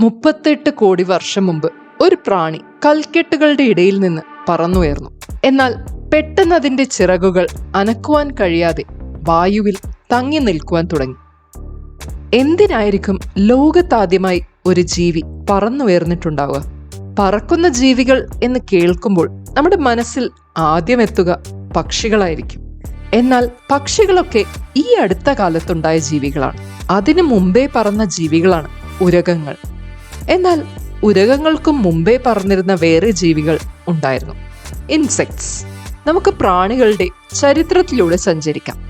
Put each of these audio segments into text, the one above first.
മുപ്പത്തെട്ട് കോടി വർഷം മുമ്പ് ഒരു പ്രാണി കൽക്കെട്ടുകളുടെ ഇടയിൽ നിന്ന് പറന്നുയർന്നു. എന്നാൽ പെട്ടെന്ന് അതിന്റെ ചിറകുകൾ അനക്കുവാൻ കഴിയാതെ വായുവിൽ തങ്ങി നിൽക്കുവാൻ തുടങ്ങി. എന്തിനായിരിക്കും ലോകത്താദ്യമായി ഒരു ജീവി പറന്നുയർന്നിട്ടുണ്ടാവുക? പറക്കുന്ന ജീവികൾ എന്ന് കേൾക്കുമ്പോൾ നമ്മുടെ മനസ്സിൽ ആദ്യം എത്തുക പക്ഷികളായിരിക്കും. എന്നാൽ പക്ഷികളൊക്കെ ഈ അടുത്ത കാലത്തുണ്ടായ ജീവികളാണ്. അതിനു മുമ്പേ പറന്ന ജീവികളാണ് ഉരകങ്ങൾ. എന്നാൽ ഉരകങ്ങൾക്കും മുമ്പേ പറഞ്ഞിരുന്ന വേറെ ജീവികൾ ഉണ്ടായിരുന്നു. ഇൻസെക്ട്സ്. നമുക്ക് പ്രാണികളുടെ ചരിത്രത്തിലൂടെ സഞ്ചരിക്കാം.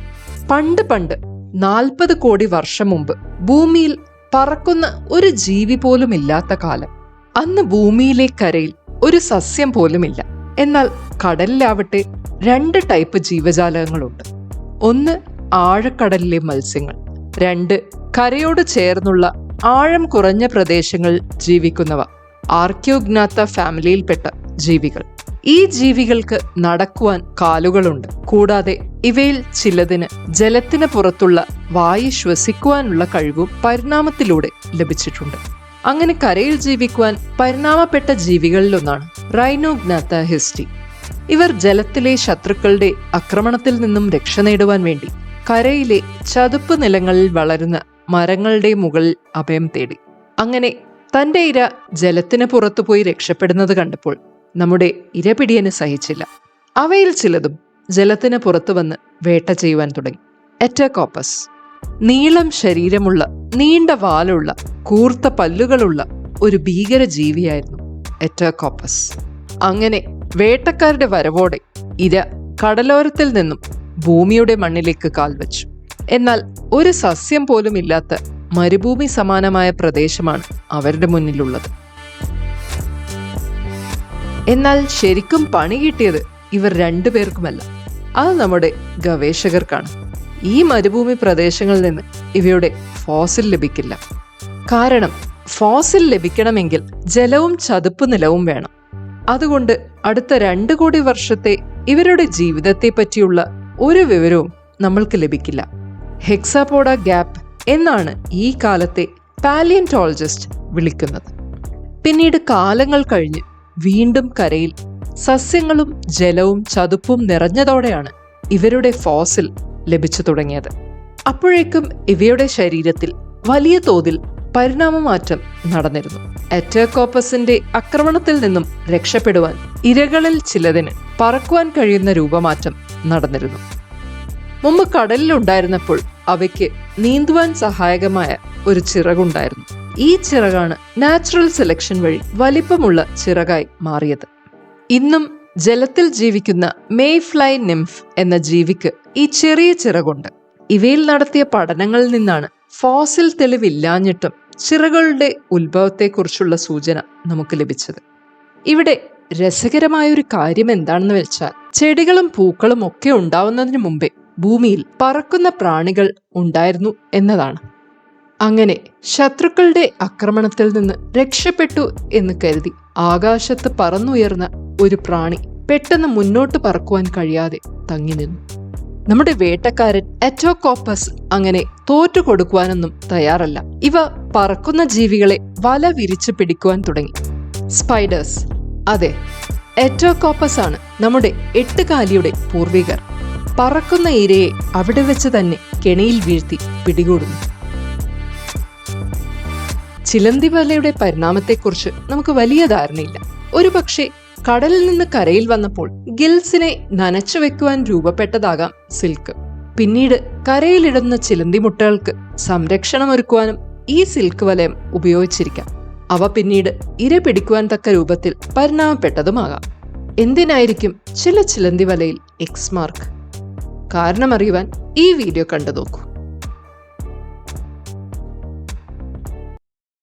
പണ്ട് പണ്ട് നാൽപ്പത് കോടി വർഷം മുമ്പ് ഭൂമിയിൽ പറക്കുന്ന ഒരു ജീവി പോലും ഇല്ലാത്ത കാലം. അന്ന് ഭൂമിയിലെ കരയിൽ ഒരു സസ്യം പോലുമില്ല. എന്നാൽ കടലിലാവട്ടെ രണ്ട് ടൈപ്പ് ജീവജാലകങ്ങളുണ്ട് ഒന്ന് ആഴക്കടലിലെ മത്സ്യങ്ങൾ രണ്ട് കരയോട് ചേർന്നുള്ള ആഴം കുറഞ്ഞ പ്രദേശങ്ങളിൽ ജീവിക്കുന്നവ. ആർക്യോഗ്നാത്ത ഫാമിലിയിൽപ്പെട്ട ജീവികൾ. ഈ ജീവികൾക്ക് നടക്കുവാൻ കാലുകളുണ്ട്. കൂടാതെ ഇവയിൽ ചിലതിന് ജലത്തിന് പുറത്തുള്ള വായു ശ്വസിക്കുവാനുള്ള കഴിവും പരിണാമത്തിലൂടെ ലഭിച്ചിട്ടുണ്ട്. അങ്ങനെ കരയിൽ ജീവിക്കുവാൻ പരിണാമപ്പെട്ട ജീവികളിലൊന്നാണ് റൈനോഗ്നാത്ത ഹിസ്റ്റി. ഇവർ ജലത്തിലെ ശത്രുക്കളുടെ ആക്രമണത്തിൽ നിന്നും രക്ഷ നേടുവാൻ വേണ്ടി കരയിലെ ചതുപ്പ് നിലങ്ങളിൽ വളരുന്ന മരങ്ങളുടെ മുകളിൽ അഭയം തേടി. അങ്ങനെ തന്റെ ഇര ജലത്തിന് പുറത്തുപോയി രക്ഷപ്പെടുന്നത് കണ്ടപ്പോൾ നമ്മുടെ ഇരപിടിയന് സഹിച്ചില്ല. അവയിൽ ചിലതും ജലത്തിന് പുറത്തു വന്ന് വേട്ട ചെയ്യുവാൻ തുടങ്ങി. എറ്റകോപ്പസ് നീളം ശരീരമുള്ള നീണ്ട വാലുള്ള കൂർത്ത പല്ലുകളുള്ള ഒരു ഭീകര ജീവിയായിരുന്നു എറ്റകോപ്പസ് അങ്ങനെ വേട്ടക്കാരുടെ വരവോടെ ഇര കടലോരത്തിൽ നിന്നും ഭൂമിയുടെ മണ്ണിലേക്ക് കാൽവച്ചു. എന്നാൽ ഒരു സസ്യം പോലും ഇല്ലാത്ത മരുഭൂമി സമാനമായ പ്രദേശമാണ് അവരുടെ മുന്നിലുള്ളത്. എന്നാൽ ശരിക്കും പണി കിട്ടിയത് ഇവർ രണ്ടുപേർക്കുമല്ല അത് നമ്മുടെ ഗവേഷകർക്കാണ്. ഈ മരുഭൂമി പ്രദേശങ്ങളിൽ നിന്ന് ഇവയുടെ ഫോസിൽ ലഭിക്കില്ല. കാരണം ഫോസിൽ ലഭിക്കണമെങ്കിൽ ജലവും ചതുപ്പ് നിലവും വേണം. അതുകൊണ്ട് അടുത്ത രണ്ട് കോടി വർഷത്തെ ഇവരുടെ ജീവിതത്തെ പറ്റിയുള്ള ഒരു വിവരവും നമ്മൾക്ക് ലഭിക്കില്ല. ഹെക്സാപോഡ ഗ്യാപ്പ് എന്നാണ് ഈ കാലത്തെ പാലിയന്റോളജിസ്റ്റ് വിളിക്കുന്നത്. പിന്നീട് കാലങ്ങൾ കഴിഞ്ഞ് വീണ്ടും കരയിൽ സസ്യങ്ങളും ജലവും ചതുപ്പും നിറഞ്ഞതോടെയാണ് ഇവരുടെ ഫോസിൽ ലഭിച്ചു തുടങ്ങിയത്. അപ്പോഴേക്കും ഇവയുടെ ശരീരത്തിൽ വലിയ തോതിൽ പരിണാമമാറ്റം നടന്നിരുന്നു. എറ്റോകോപ്പസിന്റെ ആക്രമണത്തിൽ നിന്നും രക്ഷപ്പെടുവാൻ ഇരകളിൽ ചിലതിന് പറക്കുവാൻ കഴിയുന്ന രൂപമാറ്റം നടന്നിരുന്നു. മുമ്പ് കടലിലുണ്ടായിരുന്നപ്പോൾ അവയ്ക്ക് നീന്തുവാൻ സഹായകമായ ഒരു ചിറകുണ്ടായിരുന്നു. ഈ ചിറകാണ് നാച്ചുറൽ സെലക്ഷൻ വഴി വലിപ്പമുള്ള ചിറകായി മാറിയത്. ഇന്നും ജലത്തിൽ ജീവിക്കുന്ന മെയ് ഫ്ലൈ നിംഫ് എന്ന ജീവിക്ക് ഈ ചെറിയ ചിറകുണ്ട്. ഇവയിൽ നടത്തിയ പഠനങ്ങളിൽ നിന്നാണ് ഫോസിൽ തെളിവില്ലാഞ്ഞിട്ടും ചിറകളുടെ ഉത്ഭവത്തെക്കുറിച്ചുള്ള സൂചന നമുക്ക് ലഭിച്ചത്. ഇവിടെ രസകരമായ ഒരു കാര്യം എന്താണെന്ന് വെച്ചാൽ ചെടികളും പൂക്കളും ഒക്കെ ഉണ്ടാവുന്നതിന് മുമ്പേ ഭൂമിയിൽ പറക്കുന്ന പ്രാണികൾ ഉണ്ടായിരുന്നു എന്നതാണ്. അങ്ങനെ ശത്രുക്കളുടെ ആക്രമണത്തിൽ നിന്ന് രക്ഷപ്പെട്ടു എന്ന് കരുതി ആകാശത്ത് പറന്നുയർന്ന ഒരു പ്രാണി പെട്ടെന്ന് മുന്നോട്ട് പറക്കുവാൻ കഴിയാതെ തങ്ങി നിന്നു. നമ്മുടെ വേട്ടക്കാരൻ അറ്റോകോപ്പസ് അങ്ങനെ തോറ്റു കൊടുക്കുവാനൊന്നും തയ്യാറല്ല. ഇവ പറക്കുന്ന ജീവികളെ വല വിരിച്ചു പിടിക്കുവാൻ തുടങ്ങി. സ്പൈഡേഴ്സ്. അതെ എറ്റോകോപ്പസ് ആണ് നമ്മുടെ എട്ടുകാലിയുടെ പൂർവികർ. പറക്കുന്ന ഇരയെ അവിടെ വെച്ച് തന്നെ കെണിയിൽ വീഴ്ത്തി പിടികൂടുന്നു. ചിലന്തി വലയുടെ പരിണാമത്തെക്കുറിച്ച് നമുക്ക് വലിയ ധാരണയില്ല. ഒരുപക്ഷെ കടലിൽ നിന്ന് കരയിൽ വന്നപ്പോൾ ഗിൽസിനെ നനച്ചു വെക്കുവാൻ രൂപപ്പെട്ടതാകാം സിൽക്ക്. പിന്നീട് കരയിലിടുന്ന ചിലന്തി മുട്ടകൾക്ക് സംരക്ഷണം ഒരുക്കുവാനും ഈ സിൽക്ക് വലയം ഉപയോഗിച്ചിരിക്കാം. അവ പിന്നീട് ഇര പിടിക്കുവാൻ തക്ക രൂപത്തിൽ പരിണാമപ്പെട്ടതുമാകാം. എന്തിനായിരിക്കും ചില ചിലന്തി വലയിൽ എക്സ് മാർക്ക് കാരണം അറിയുവാൻ ഈ വീഡിയോ കണ്ടു നോക്കൂ